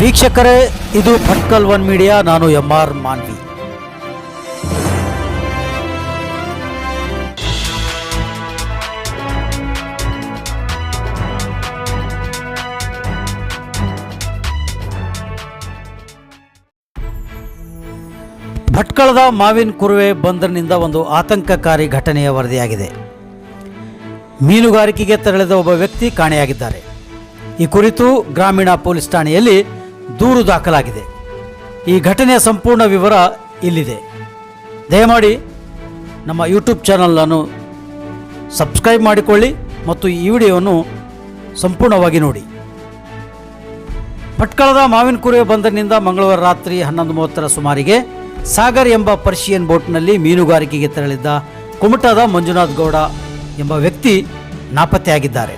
ವೀಕ್ಷಕರೇ, ಇದು Bhatkal one media, ನಾನು ಎಂ ಆರ್ ಮಾನ್ವಿ. ಭಟ್ಕಳದ ಮಾವಿನ ಕುರುವೆ ಬಂದರಿನಿಂದ ಒಂದು ಆತಂಕಕಾರಿ ಘಟನೆಯ ವರದಿಯಾಗಿದೆ. ಮೀನುಗಾರಿಕೆಗೆ ತೆರಳಿದ ಒಬ್ಬ ವ್ಯಕ್ತಿ ಕಾಣೆಯಾಗಿದ್ದಾರೆ. ಈ ಕುರಿತು ಗ್ರಾಮೀಣ ಪೊಲೀಸ್ ಠಾಣೆಯಲ್ಲಿ ದೂರು ದಾಖಲಾಗಿದೆ. ಈ ಘಟನೆಯ ಸಂಪೂರ್ಣ ವಿವರ ಇಲ್ಲಿದೆ. ದಯಮಾಡಿ ನಮ್ಮ ಯೂಟ್ಯೂಬ್ ಚಾನಲನ್ನು ಸಬ್ಸ್ಕ್ರೈಬ್ ಮಾಡಿಕೊಳ್ಳಿ ಮತ್ತು ಈ ವಿಡಿಯೋವನ್ನು ಸಂಪೂರ್ಣವಾಗಿ ನೋಡಿ. ಪಟ್ಕಳದ ಮಾವಿನಕುರೆ ಬಂದರಿನಿಂದ ಮಂಗಳವಾರ ರಾತ್ರಿ ಹನ್ನೊಂದು ಮೂವತ್ತರ ಸುಮಾರಿಗೆ ಸಾಗರ್ ಎಂಬ ಪರ್ಷಿಯನ್ ಬೋಟ್ನಲ್ಲಿ ಮೀನುಗಾರಿಕೆಗೆ ತೆರಳಿದ್ದ ಕುಮಟಾದ ಮಂಜುನಾಥ್ ಗೌಡ ಎಂಬ ವ್ಯಕ್ತಿ ನಾಪತ್ತೆಯಾಗಿದ್ದಾರೆ.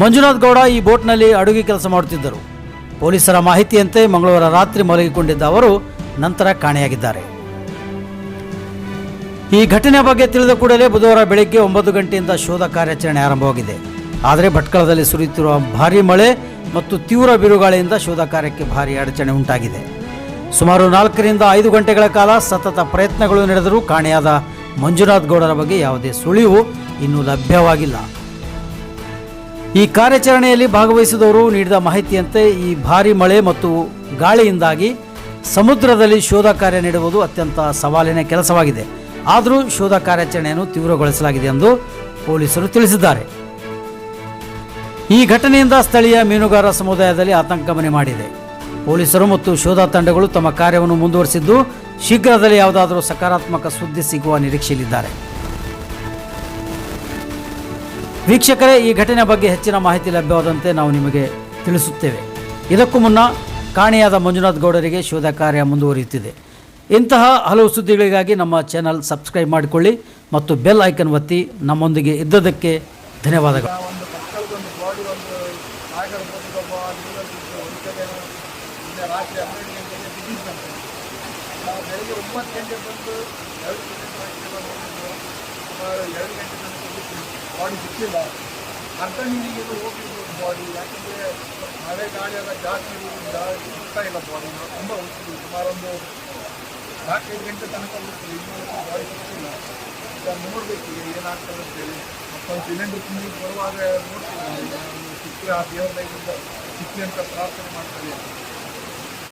ಮಂಜುನಾಥ್ ಗೌಡ ಈ ಬೋಟ್ನಲ್ಲಿ ಅಡುಗೆ ಕೆಲಸ ಮಾಡುತ್ತಿದ್ದರು. ಪೊಲೀಸರ ಮಾಹಿತಿಯಂತೆ ಮಂಗಳವಾರ ರಾತ್ರಿ ಮಲಗಿಕೊಂಡಿದ್ದ ಅವರು ನಂತರ ಕಾಣೆಯಾಗಿದ್ದಾರೆ. ಈ ಘಟನೆ ಬಗ್ಗೆ ತಿಳಿದ ಕೂಡಲೇ ಬುಧವಾರ ಬೆಳಗ್ಗೆ ಒಂಬತ್ತು ಗಂಟೆಯಿಂದ ಶೋಧ ಕಾರ್ಯಾಚರಣೆ ಆರಂಭವಾಗಿದೆ. ಆದರೆ ಭಟ್ಕಳದಲ್ಲಿ ಸುರಿಯುತ್ತಿರುವ ಭಾರಿ ಮಳೆ ಮತ್ತು ತೀವ್ರ ಬಿರುಗಾಳಿಯಿಂದ ಶೋಧ ಕಾರ್ಯಕ್ಕೆ ಭಾರಿ ಅಡಚಣೆ ಉಂಟಾಗಿದೆ. ಸುಮಾರು ನಾಲ್ಕರಿಂದ ಐದು ಗಂಟೆಗಳ ಕಾಲ ಸತತ ಪ್ರಯತ್ನಗಳು ನಡೆದರೂ ಕಾಣೆಯಾದ ಮಂಜುನಾಥ್ ಗೌಡರ ಬಗ್ಗೆ ಯಾವುದೇ ಸುಳಿವು ಇನ್ನೂ ಲಭ್ಯವಾಗಿಲ್ಲ. ಈ ಕಾರ್ಯಾಚರಣೆಯಲ್ಲಿ ಭಾಗವಹಿಸಿದವರು ನೀಡಿದ ಮಾಹಿತಿಯಂತೆ ಈ ಭಾರಿ ಮಳೆ ಮತ್ತು ಗಾಳಿಯಿಂದಾಗಿ ಸಮುದ್ರದಲ್ಲಿ ಶೋಧ ಕಾರ್ಯ ನೀಡುವುದು ಅತ್ಯಂತ ಸವಾಲಿನ ಕೆಲಸವಾಗಿದೆ. ಆದರೂ ಶೋಧ ಕಾರ್ಯಾಚರಣೆಯನ್ನು ತೀವ್ರಗೊಳಿಸಲಾಗಿದೆ ಎಂದು ಪೊಲೀಸರು ತಿಳಿಸಿದ್ದಾರೆ. ಈ ಘಟನೆಯಿಂದ ಸ್ಥಳೀಯ ಮೀನುಗಾರ ಸಮುದಾಯದಲ್ಲಿ ಆತಂಕ ಮನೆ ಮಾಡಿದೆ. ಪೊಲೀಸರು ಮತ್ತು ಶೋಧ ತಂಡಗಳು ತಮ್ಮ ಕಾರ್ಯವನ್ನು ಮುಂದುವರಿಸಿದ್ದು ಶೀಘ್ರದಲ್ಲಿ ಯಾವುದಾದರೂ ಸಕಾರಾತ್ಮಕ ಸುದ್ದಿ ಸಿಗುವ ನಿರೀಕ್ಷೆಯಲ್ಲಿದ್ದಾರೆ. ವೀಕ್ಷಕರೇ, ಈ ಘಟನೆ ಬಗ್ಗೆ ಹೆಚ್ಚಿನ ಮಾಹಿತಿ ಲಭ್ಯವಾದಂತೆ ನಾವು ನಿಮಗೆ ತಿಳಿಸುತ್ತೇವೆ. ಇದಕ್ಕೂ ಮುನ್ನ ಕಾಣೆಯಾದ ಮಂಜುನಾಥ್ ಗೌಡರಿಗೆ ಶೋಧ ಕಾರ್ಯ ಮುಂದುವರಿಯುತ್ತಿದೆ. ಇಂತಹ ಹಲವು ಸುದ್ದಿಗಳಿಗಾಗಿ ನಮ್ಮ ಚಾನಲ್ ಸಬ್ಸ್ಕ್ರೈಬ್ ಮಾಡಿಕೊಳ್ಳಿ ಮತ್ತು ಬೆಲ್ ಐಕನ್ ಒತ್ತಿ ನಮ್ಮೊಂದಿಗೆ ಇದ್ದದಕ್ಕೆ ಧನ್ಯವಾದಗಳು. ಒಂಬತ್ತು ಗಂಟೆ ಬಂದು ಎರಡು ಗಂಟೆ ಬಾಡಿ ಸಿಕ್ಕಿಲ್ಲ. ಅರ್ಧ ಹಿಂದಿಗೆ ಹೋಗಿರ್ಬೋದು ಬಾಡಿ ಯಾಕೆಂದರೆ ಮಳೆ ಗಾಳಿ ಎಲ್ಲ ಜಾಸ್ತಿ ಸಿಗ್ತಾ ಇಲ್ಲ ಬಾಡಿ ತುಂಬ ಹೋಗ್ತೀವಿ ಸುಮಾರೊಂದು ನಾಲ್ಕೈದು ಗಂಟೆ ತನಕ ಹೋಗ್ತೀವಿ ಇನ್ನೂ ಬಾಡಿ ಸಿಕ್ಕಿಲ್ಲ. ಈಗ ನೋಡಬೇಕು ಏನಾಗ್ತದೆ ಅಂತೇಳಿ. ಮತ್ತೊಂದು ಸಿಲಿಂಡರ್ ತುಂಬಿ ಬರುವಾಗ ನೋಡ್ತೀವಿ. ಸಿಕ್ಕಿ ಆ ದೇವರ ಸಿಕ್ಕಿ ಅಂತ ಪ್ರಾರ್ಥನೆ ಮಾಡ್ತಾರೆ.